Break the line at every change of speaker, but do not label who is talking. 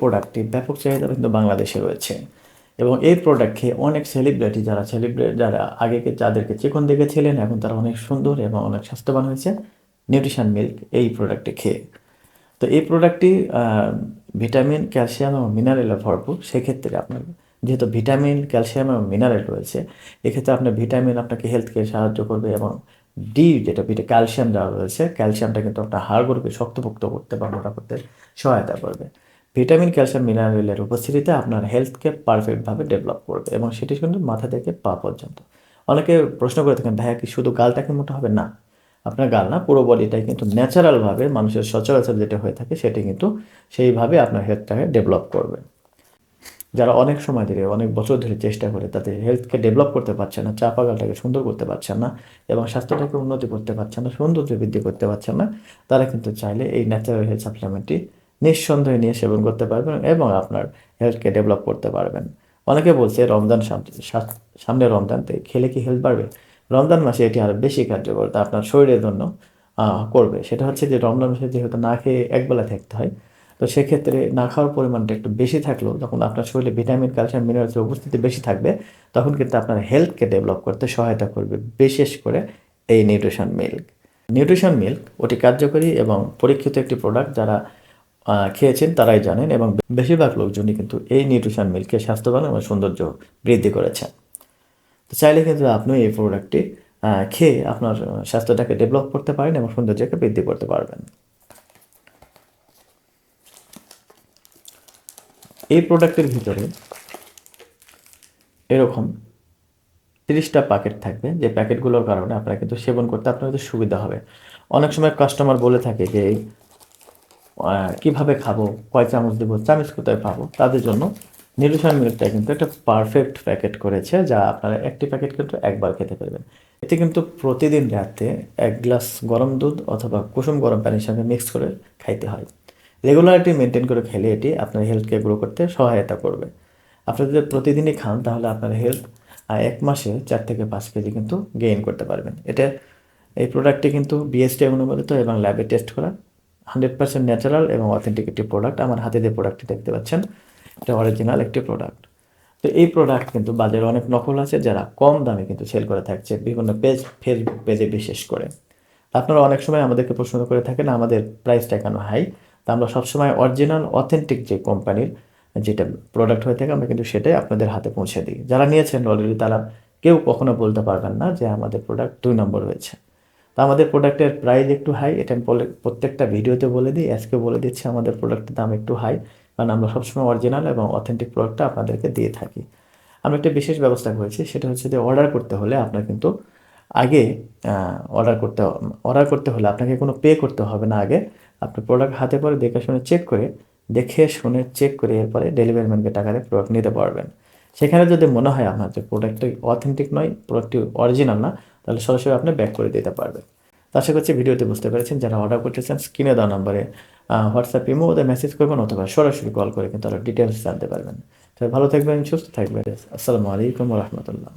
প্রোডাক্টটি ব্যাপক চাহিদা কিন্তু বাংলাদেশে রয়েছে। এবং এই প্রোডাক্ট খেয়ে অনেক সেলিব্রিটি যারা সেলিব্রিটি যারা আগে যাদেরকে চিকন দেখেছিলেন এখন তারা অনেক সুন্দর এবং অনেক স্বাস্থ্যবান হয়েছে। নিউট্রিশন মিল্ক এই প্রোডাক্টটি খেয়ে। তো এই প্রোডাক্টটি ভিটামিন ক্যালসিয়াম এবং মিনারেলে ভরপুর। সেক্ষেত্রে আপনার যেহেতু ভিটামিন ক্যালসিয়াম এবং মিনারেল রয়েছে, এক্ষেত্রে আপনার ভিটামিন আপনাকে হেলথকে সাহায্য করবে এবং ডি যেটা ভিটা ক্যালসিয়াম দেওয়া রয়েছে ক্যালসিয়ামটা কিন্তু আপনার হাড়গুলোকে শক্তপোক্ত করতে বা মোটা করতে সহায়তা করবে। ভিটামিন, ক্যালসিয়াম, মিনারেলের উপস্থিতিতে আপনার হেলথকে পারফেক্টভাবে ডেভেলপ করবে এবং সেটি কিন্তু মাথা থেকে পা পর্যন্ত। অনেকে প্রশ্ন করে থাকেন, ভাইয়া, কি শুধু গালটাকে মোটা হবে? না, আপনার গাল না, পুরো বডিটাই কিন্তু ন্যাচারালভাবে মানুষের সচরাচর যেটা হয়ে থাকে সেটি কিন্তু সেইভাবে আপনার হেলথটাকে ডেভেলপ করবে। যারা অনেক সময় ধরে, অনেক বছর ধরে চেষ্টা করে তাদের হেলথকে ডেভেলপ করতে পারছে না, চাপা গালটাকে সুন্দর করতে পারছেন না এবং স্বাস্থ্যটাকে উন্নতি করতে পারছেন না, সৌন্দর্য বৃদ্ধি করতে পারছেন না, তারা কিন্তু চাইলে এই ন্যাচারাল হেলথ সাপ্লিমেন্টটি নিঃসন্দেহে নিয়ে সেবন করতে পারবেন এবং আপনার হেলথকে ডেভেলপ করতে পারবেন। অনেকে বলছে রমজান সামনে রমজান তাই খেলে কি হেলথ বাড়বে? রমজান মাসে এটি আরও বেশি কার্যকর, তা আপনার শরীরের জন্য করবে। সেটা হচ্ছে যে রমজান মাসে যেহেতু না খেয়ে একবেলা থাকতে হয়, তো সেক্ষেত্রে না খাওয়ার পরিমাণটা একটু বেশি থাকলেও যখন আপনার শরীরে ভিটামিন ক্যালসিয়াম মিনারেলসের উপস্থিতি বেশি থাকবে, তখন কিন্তু আপনার হেলথকে ডেভেলপ করতে সহায়তা করবে, বিশেষ করে এই নিউট্রিশন মিল্ক নিউট্রিশন মিল্ক অতি কার্যকরী এবং পরীক্ষিত একটি প্রোডাক্ট যারা খেয়েছেন, তারাই জানেন এবং বেশিরভাগ লোকজনই কিন্তু এই নিউট্রিশন মিল্ককে স্বাস্থ্যবান এবং সৌন্দর্য বৃদ্ধি করেছেন তো চাইলে কিন্তু আপনি এই প্রোডাক্টটি খেয়ে আপনার স্বাস্থ্যটাকে ডেভেলপ করতে পারেন এবং সৌন্দর্যকে বৃদ্ধি করতে পারবেন। এই প্রোডাক্টের ভিতরে এরকম তিরিশটা প্যাকেট থাকবে, যে প্যাকেটগুলোর কারণে আপনারা কিন্তু সেবন করতে আপনাদের সুবিধা হবে। অনেক সময় কাস্টমার বলে থাকে যে কীভাবে খাব, কয় চামচ দেবো, চামচ কোথায় পাবো, তাদের জন্য নিউট্রিশন মিল্কটা কিন্তু একটা পারফেক্ট প্যাকেট করেছে, যা আপনারা একটি প্যাকেট কিন্তু একবার খেতে পারবেন। এতে কিন্তু প্রতিদিন রাতে এক গ্লাস গরম দুধ অথবা কুসুম গরম পানির সঙ্গে মিক্স করে খাইতে হয়। রেগুলারিটি মেনটেন করে খেলে এটি আপনার হেলথকে গ্রো করতে সহায়তা করবে। আপনি যদি প্রতিদিনই খান, তাহলে আপনার হেলথ এক মাসে চার থেকে পাঁচ কেজি কিন্তু গেইন করতে পারবেন। এটা, এই প্রোডাক্টটি কিন্তু বিএসটি অনুমোদিত এবং ল্যাবে টেস্ট করা হান্ড্রেড পার্সেন্ট ন্যাচারাল এবং অথেন্টিক একটি প্রোডাক্ট আমার হাতে দিয়ে প্রোডাক্টটি দেখতে পাচ্ছেন, এটা অরিজিনাল একটি প্রোডাক্ট তো এই প্রোডাক্ট কিন্তু বাজারে অনেক নকল আছে, যারা কম দামে কিন্তু সেল করে থাকছে বিভিন্ন পেজ ফেসবুক পেজে বিশেষ করে। আপনারা অনেক সময় আমাদেরকে প্রশ্ন করে থাকেন, আমাদের প্রাইসটা কেন হাই তা আমরা সবসময় অরিজিনাল অথেন্টিক যে কোম্পানির যেটা প্রোডাক্ট হয়ে থাকে, আমরা কিন্তু সেটাই আপনাদের হাতে পৌঁছে দিই। যারা নিয়েছেন অলরেডি তারা কেউ কখনো বলতে পারবেন না যে আমাদের প্রোডাক্ট দুই নম্বর হয়েছে। তা আমাদের প্রোডাক্টের প্রাইস একটু হাই এটা আমি প্রত্যেকটা ভিডিওতে বলে দিই আজকে বলে দিচ্ছি আমাদের প্রোডাক্টের দাম একটু হাই কারণ আমরা সবসময় অরিজিনাল এবং অথেন্টিক প্রোডাক্টটা আপনাদেরকে দিয়ে থাকি। আমরা একটা বিশেষ ব্যবস্থা করেছি, সেটা হচ্ছে যে অর্ডার করতে হলে আপনার কিন্তু আগে অর্ডার করতে অর্ডার করতে হলে আপনাকে কোনো পে করতে হবে না আগে। আপনি প্রোডাক্ট হাতে পরে দেখে শুনে চেক করে, দেখে শুনে চেক করে এরপরে ডেলিভারি ম্যানকে টাকা দিয়ে প্রোডাক্ট নিতে পারবেন। সেখানে যদি মনে হয় আপনার যে প্রোডাক্টটা অথেন্টিক নয় প্রোডাক্টটি অরিজিনাল না তাহলে সরাসরি আপনি ব্যাক করে দিতে পারবেন। তো আশা করছি ভিডিওতে বুঝতে পেরেছেন। যারা অর্ডার করতে চান স্ক্রিনে দেওয়া নাম্বারে হোয়াটসঅ্যাপ ইমো ওদের মেসেজ করবেন অথবা সরাসরি কল করে কিন্তু আরও ডিটেলস জানতে পারবেন। তাহলে ভালো থাকবেন, সুস্থ থাকবেন। আসসালামু আলাইকুম রহমতুল্লাহ।